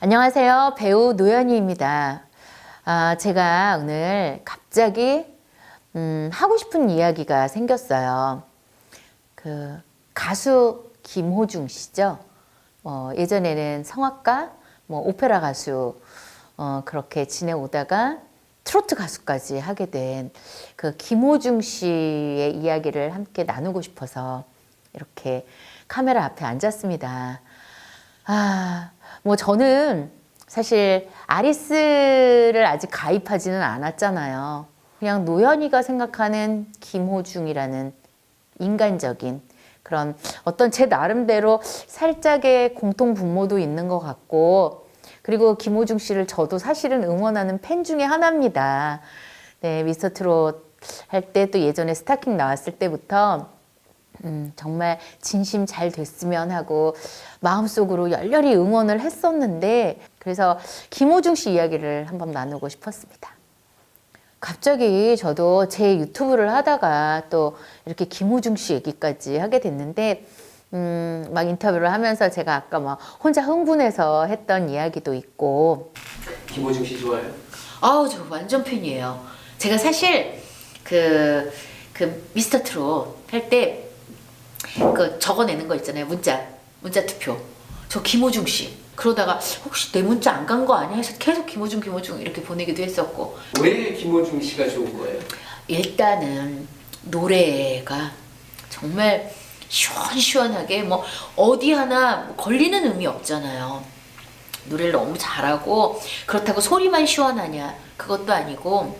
안녕하세요. 배우 노현이입니다. 아, 제가 오늘 갑자기 음, 하고 싶은 이야기가 생겼어요. 그 가수 김호중 씨죠. 어, 예전에는 성악가, 뭐 오페라 가수 어, 그렇게 지내오다가 트로트 가수까지 하게 된 그 김호중 씨의 이야기를 함께 나누고 싶어서 이렇게 카메라 앞에 앉았습니다. 아, 뭐 저는 사실 아리스를 아직 가입하지는 않았잖아요. 그냥 노현이가 생각하는 김호중이라는 인간적인 그런 어떤 제 나름대로 살짝의 공통 분모도 있는 것 같고 그리고 김호중 씨를 저도 사실은 응원하는 팬 중에 하나입니다. 네, 미스터 트롯 할 때 또 예전에 스타킹 나왔을 때부터 음, 정말 진심 잘 됐으면 하고 마음속으로 열렬히 응원을 했었는데 그래서 김호중 씨 이야기를 한번 나누고 싶었습니다. 갑자기 저도 제 유튜브를 하다가 또 이렇게 김호중 씨 얘기까지 하게 됐는데 음, 막 인터뷰를 하면서 제가 아까 막 혼자 흥분해서 했던 이야기도 있고 김호중 씨 좋아요? 아우 저 완전 팬이에요. 제가 사실 그, 그 미스터 트롯 할 때 그 적어내는 거 있잖아요. 문자 문자 투표. 저 김호중 씨. 그러다가 혹시 내 문자 안 간 거 아니야 해서 계속 김호중 김호중 이렇게 보내기도 했었고 왜 김호중 씨가 좋은 거예요? 일단은 노래가 정말 시원시원하게 뭐 어디 하나 걸리는 음이 없잖아요. 노래를 너무 잘하고 그렇다고 소리만 시원하냐 그것도 아니고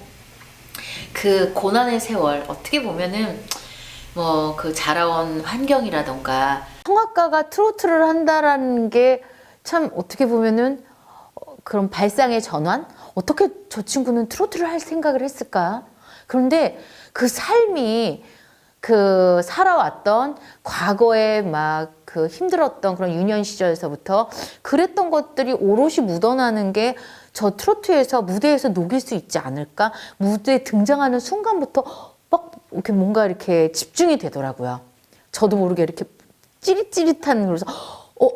그 고난의 세월 어떻게 보면은 뭐 그 자라온 환경이라던가 성악가가 트로트를 한다라는 게 참 어떻게 보면은 어, 그런 발상의 전환? 어떻게 저 친구는 트로트를 할 생각을 했을까? 그런데 그 삶이 그 살아왔던 과거에 막 그 힘들었던 그런 유년 시절에서부터 그랬던 것들이 오롯이 묻어나는 게 저 트로트에서 무대에서 녹일 수 있지 않을까? 무대에 등장하는 순간부터 막 이렇게 뭔가 이렇게 집중이 되더라고요. 저도 모르게 이렇게 찌릿찌릿한 그래서 어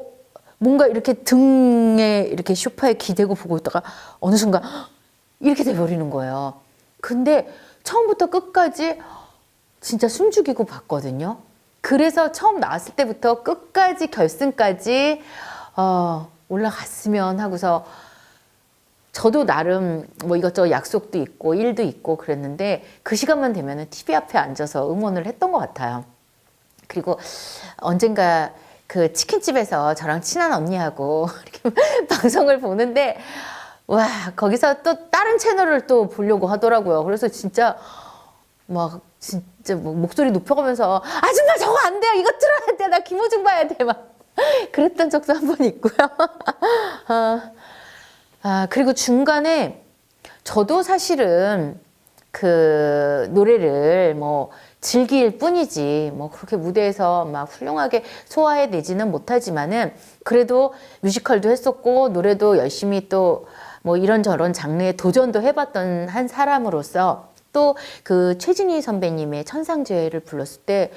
뭔가 이렇게 등에 이렇게 쇼파에 기대고 보고 있다가 어느 순간 이렇게 돼버리는 거예요. 근데 처음부터 끝까지 진짜 숨 죽이고 봤거든요. 그래서 처음 나왔을 때부터 끝까지 결승까지 어, 올라갔으면 하고서 저도 나름 뭐 이것저것 약속도 있고 일도 있고 그랬는데 그 시간만 되면은 TV 앞에 앉아서 응원을 했던 것 같아요. 그리고 언젠가 그 치킨집에서 저랑 친한 언니하고 이렇게 방송을 보는데 와 거기서 또 다른 채널을 또 보려고 하더라고요. 그래서 진짜 막 진짜 뭐 목소리 높여가면서 아줌마 저거 안 돼요. 이거 틀어야 돼. 나 김호중 봐야 돼. 막 그랬던 적도 한 번 있고요. 아, 아 그리고 중간에 저도 사실은 그 노래를 뭐 즐길 뿐이지 뭐 그렇게 무대에서 막 훌륭하게 소화해 내지는 못하지만은 그래도 뮤지컬도 했었고 노래도 열심히 또 뭐 이런저런 장르에 도전도 해봤던 한 사람으로서 또 그 최진희 선배님의 천상죄를 불렀을 때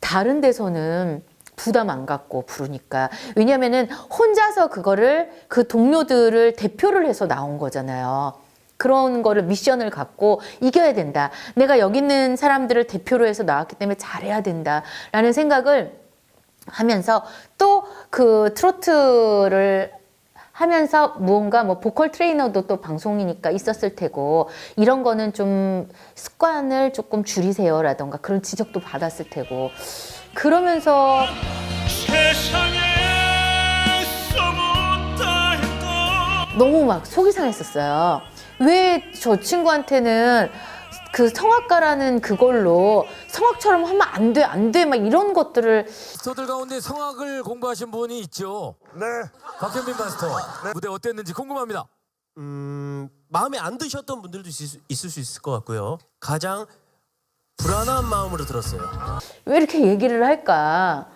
다른 데서는 부담 안 갖고 부르니까 왜냐면은 혼자서 그거를 그 동료들을 대표를 해서 나온 거잖아요. 그런 거를 미션을 갖고 이겨야 된다. 내가 여기 있는 사람들을 대표로 해서 나왔기 때문에 잘해야 된다 라는 생각을 하면서 또 그 트로트를 하면서 무언가 뭐 보컬 트레이너도 또 방송이니까 있었을 테고 이런 거는 좀 습관을 조금 줄이세요라던가 그런 지적도 받았을 테고 그러면서 너무 막 속이 상했었어요. 왜 저 친구한테는 그 성악가라는 그걸로 성악처럼 하면 안 돼, 안 돼, 막 이런 것들을 마스터들 가운데 성악을 공부하신 분이 있죠. 네. 박현빈 마스터. 무대 어땠는지 궁금합니다. 음, 마음에 안 드셨던 분들도 있을, 수- 있을 수 있을 것 같고요. 가장 불안한 마음으로 들었어요. 왜 이렇게 얘기를 할까?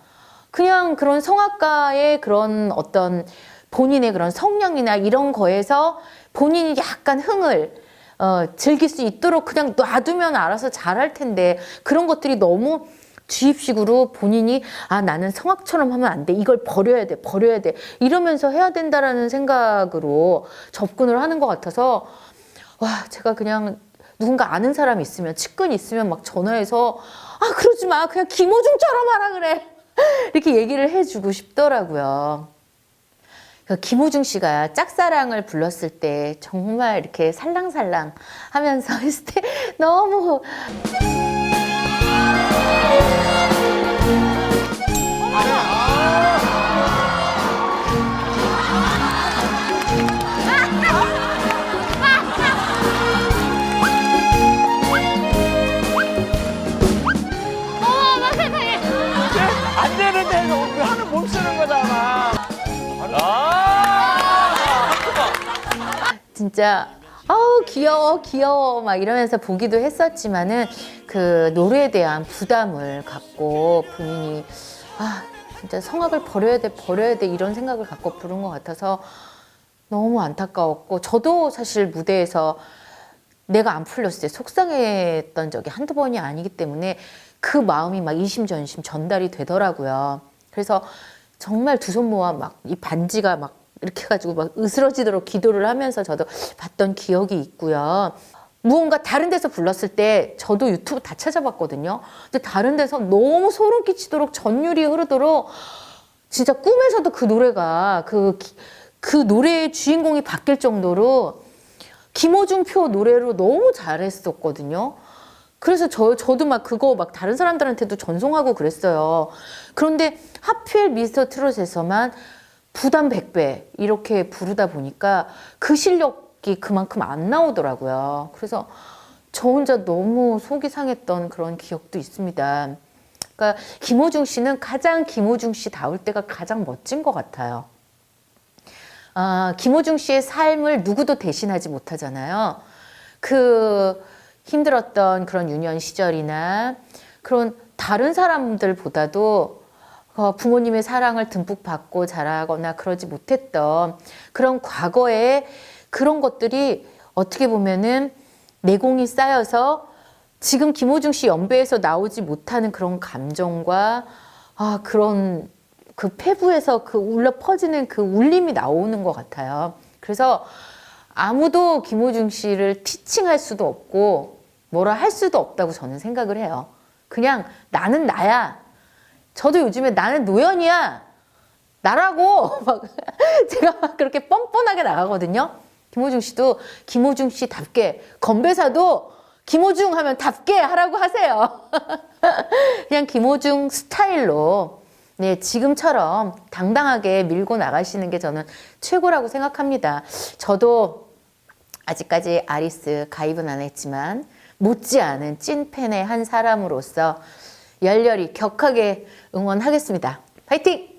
그냥 그런 성악가의 그런 어떤 본인의 그런 성량이나 이런 거에서 본인이 약간 흥을 어, 즐길 수 있도록 그냥 놔두면 알아서 잘할 텐데 그런 것들이 너무 주입식으로 본인이 아 나는 성악처럼 하면 안 돼. 이걸 버려야 돼. 버려야 돼. 이러면서 해야 된다라는 생각으로 접근을 하는 것 같아서 와 제가 그냥 누군가 아는 사람 있으면 측근 있으면 막 전화해서 아 그러지 마. 그냥 김호중처럼 하라 그래. 이렇게 얘기를 해주고 싶더라고요. 그 김호중 씨가 짝사랑을 불렀을 때 정말 이렇게 살랑살랑 하면서 했을 때 너무 진짜 아우 귀여워 귀여워 막 이러면서 보기도 했었지만은 그 노래에 대한 부담을 갖고 본인이 아 진짜 성악을 버려야 돼 버려야 돼 이런 생각을 갖고 부른 것 같아서 너무 안타까웠고 저도 사실 무대에서 내가 안 풀렸을 때 속상했던 적이 한두 번이 아니기 때문에 그 마음이 막 이심전심 전달이 되더라고요. 그래서 정말 두 손 모아 막 이 반지가 막 이렇게 해가지고 막 으스러지도록 기도를 하면서 저도 봤던 기억이 있고요. 무언가 다른 데서 불렀을 때 저도 유튜브 다 찾아봤거든요. 근데 다른 데서 너무 소름 끼치도록 전율이 흐르도록 진짜 꿈에서도 그 노래가 그, 기- 그 노래의 주인공이 바뀔 정도로 김호중 표 노래로 너무 잘했었거든요. 그래서 저, 저도 막 그거 막 다른 사람들한테도 전송하고 그랬어요. 그런데 하필 미스터 트롯에서만 부담 100배 이렇게 부르다 보니까 그 실력이 그만큼 안 나오더라고요. 그래서 저 혼자 너무 속이 상했던 그런 기억도 있습니다. 그러니까 김호중 씨는 가장 김호중 씨 다울 때가 가장 멋진 것 같아요. 아, 김호중 씨의 삶을 누구도 대신하지 못하잖아요. 그 힘들었던 그런 유년 시절이나 그런 다른 사람들보다도 어, 부모님의 사랑을 듬뿍 받고 자라거나 그러지 못했던 그런 과거의 그런 것들이 어떻게 보면은 내공이 쌓여서 지금 김호중 씨 연배에서 나오지 못하는 그런 감정과 아, 그런 그 폐부에서 그 울려 퍼지는 그 울림이 나오는 것 같아요. 그래서 아무도 김호중 씨를 티칭할 수도 없고 뭐라 할 수도 없다고 저는 생각을 해요. 그냥 나는 나야. 저도 요즘에 나는 노연이야. 나라고 막 제가 막 그렇게 뻔뻔하게 나가거든요. 김호중 씨도 김호중 씨답게 건배사도 김호중 하면 답게 하라고 하세요. 그냥 김호중 스타일로 네, 지금처럼 당당하게 밀고 나가시는 게 저는 최고라고 생각합니다. 저도 아직까지 아리스 가입은 안 했지만 못지않은 찐팬의 한 사람으로서 열렬히 격하게 응원하겠습니다. 파이팅!